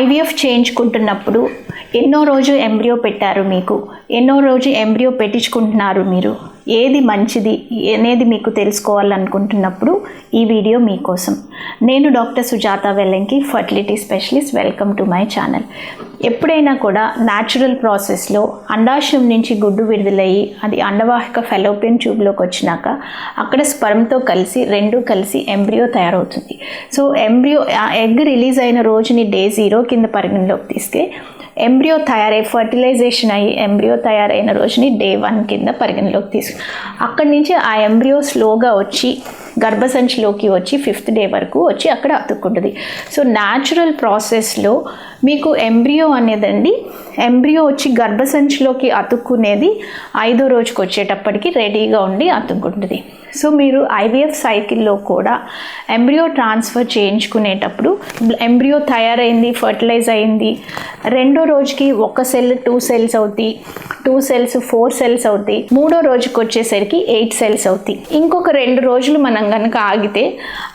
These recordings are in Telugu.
ఐవీఎఫ్ చేయించుకుంటున్నప్పుడు ఎన్నో రోజు ఎంబ్రియో పెట్టారు మీకు? ఎన్నో రోజు ఎంబ్రియో పెట్టించుకుంటున్నారు మీరు? ఏది మంచిది? అనేది మీకు తెలుసుకోవాలనుకుంటున్నప్పుడు ఈ వీడియో మీకోసం నేను doctor Sujatha Vellanki fertility specialist. Welcome to my channel. ఎప్పుడైనా కూడా న్యాచురల్ ప్రాసెస్లో అండాశయం నుంచి గుడ్డు విడుదలయ్యి అది అండవాహిక ఫెలోపియన్ ట్యూబ్లోకి వచ్చినాక అక్కడ స్పర్మ్తో కలిసి రెండు కలిసి ఎంబ్రియో తయారవుతుంది. సో ఎంబ్రియో ఎగ్ రిలీజ్ అయిన రోజుని డే జీరో కింద పరిగణలోకి తీసుకే ఎంబ్రియో తయారై ఫర్టిలైజేషన్ అయ్యి ఎంబ్రియో తయారైన రోజుని డే వన్ కింద పరిగణలోకి తీసుకు అక్కడి నుంచి ఆ ఎంబ్రియో స్లోగా వచ్చి గర్భసంచిలోకి వచ్చి ఫిఫ్త్ డే వరకు వచ్చి అక్కడ అతుక్కుంటుంది. సో న్యాచురల్ ప్రాసెస్లో మీకు ఎంబ్రియో అనేదండి ఎంబ్రియో వచ్చి గర్భసంచిలోకి అతుక్కునేది ఐదో రోజుకి వచ్చేటప్పటికి రెడీగా ఉండి అతుక్కుంటుంది. సో మీరు ఐవీఎఫ్ సైకిల్లో కూడా ఎంబ్రియో ట్రాన్స్ఫర్ చేయించుకునేటప్పుడు ఎంబ్రియో తయారైంది ఫర్టిలైజ్ అయింది రెండో రోజుకి ఒక సెల్ టూ సెల్స్ అవుతాయి టూ సెల్స్ ఫోర్ సెల్స్ అవుతాయి మూడో రోజుకి వచ్చేసరికి ఎయిట్ సెల్స్ అవుతాయి ఇంకొక రెండు రోజులు మనం కనుక ఆగితే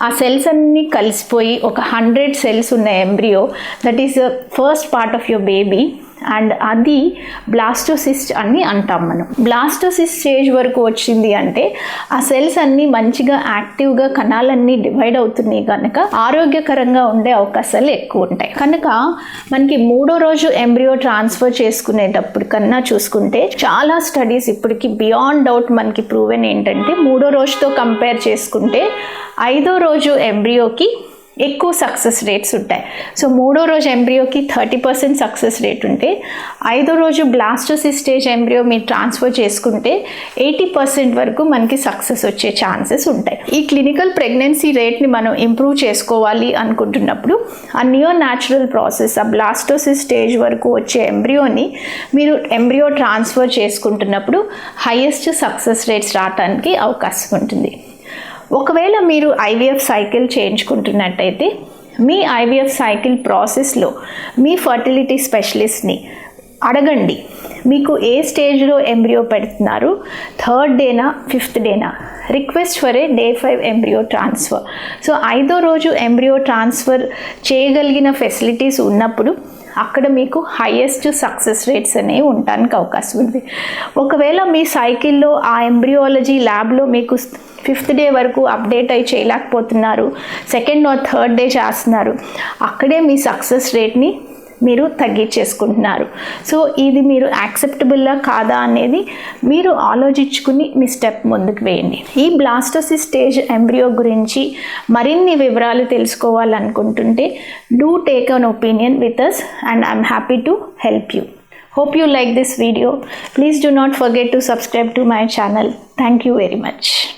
ఆ సెల్స్ అన్నీ కలిసిపోయి ఒక హండ్రెడ్ సెల్స్ ఉన్న embryo that is first part of your baby and అది బ్లాస్టోసిస్ట్ అని అంటాం మనం. బ్లాస్టోసిస్ట్ స్టేజ్ వరకు వచ్చింది అంటే ఆ సెల్స్ అన్నీ మంచిగా యాక్టివ్గా కణాలన్నీ డివైడ్ అవుతున్నాయి కనుక ఆరోగ్యకరంగా ఉండే అవకాశాలు ఎక్కువ ఉంటాయి. కనుక మనకి మూడో రోజు ఎంబ్రియో ట్రాన్స్ఫర్ చేసుకునేటప్పుడు కన్నా చూసుకుంటే చాలా స్టడీస్ ఇప్పటికి బియాండ్ డౌట్ మనకి ప్రూవెన్ ఏంటంటే మూడో రోజుతో కంపేర్ చేసుకుంటే ఐదో రోజు ఎంబ్రియోకి ఎక్కువ సక్సెస్ రేట్స్ ఉంటాయి. సో మూడో రోజు ఎంబ్రియోకి థర్టీ పర్సెంట్ సక్సెస్ రేట్ ఉంటే ఐదో రోజు బ్లాస్టోసిస్ స్టేజ్ ఎంబ్రియో మీరు ట్రాన్స్ఫర్ చేసుకుంటే ఎయిటీ పర్సెంట్ వరకు మనకి సక్సెస్ వచ్చే ఛాన్సెస్ ఉంటాయి. ఈ క్లినికల్ ప్రెగ్నెన్సీ రేట్ని మనం ఇంప్రూవ్ చేసుకోవాలి అనుకుంటున్నప్పుడు ఆ నియో న్యాచురల్ ప్రాసెస్ ఆ బ్లాస్టోసిస్ స్టేజ్ వరకు వచ్చే ఎంబ్రియోని మీరు ఎంబ్రియో ట్రాన్స్ఫర్ చేసుకుంటున్నప్పుడు హైయెస్ట్ సక్సెస్ రేట్స్ రావడానికి అవకాశం ఉంటుంది. ఒకవేళ మీరు ఐవీఎఫ్ సైకిల్ చేయించుకుంటున్నట్టయితే మీ ఐవీఎఫ్ సైకిల్ ప్రాసెస్లో మీ ఫర్టిలిటీ స్పెషలిస్ట్ని అడగండి. మీకు ఏ స్టేజ్లో ఎంబ్రియో పెడుతున్నారు? థర్డ్ డేనా? Fifth డేనా? Request for a day five embryo transfer. So ఐదో రోజు ఎంబ్రియో ట్రాన్స్ఫర్ చేయగలిగిన ఫెసిలిటీస్ ఉన్నప్పుడు అక్కడ మీకు హైయెస్ట్ సక్సెస్ రేట్స్ అనేవి ఉండడానికి అవకాశం ఉంది. ఒకవేళ మీ సైకిల్లో ఆ ఎంబ్రియాలజీ ల్యాబ్లో మీకు ఫిఫ్త్ డే వరకు అప్డేట్ అయి చేయలేకపోతున్నారు సెకండ్ ఆర్ థర్డ్ డే చేస్తున్నారు అక్కడే మీ సక్సెస్ రేట్ని మీరు తగ్గించేసుకుంటున్నారు సో ఇది మీరు యాక్సెప్టబుల్లా కాదా అనేది మీరు ఆలోచించుకుని మీ స్టెప్ ముందుకు వేయండి ఈ బ్లాస్టోసిస్ స్టేజ్ ఎంబ్రియో గురించి మరిన్ని వివరాలు తెలుసుకోవాలనుకుంటుంటే do take an opinion with us and I'm happy to help you Hope you like this video. Please do not forget to subscribe to my channel. Thank you very much.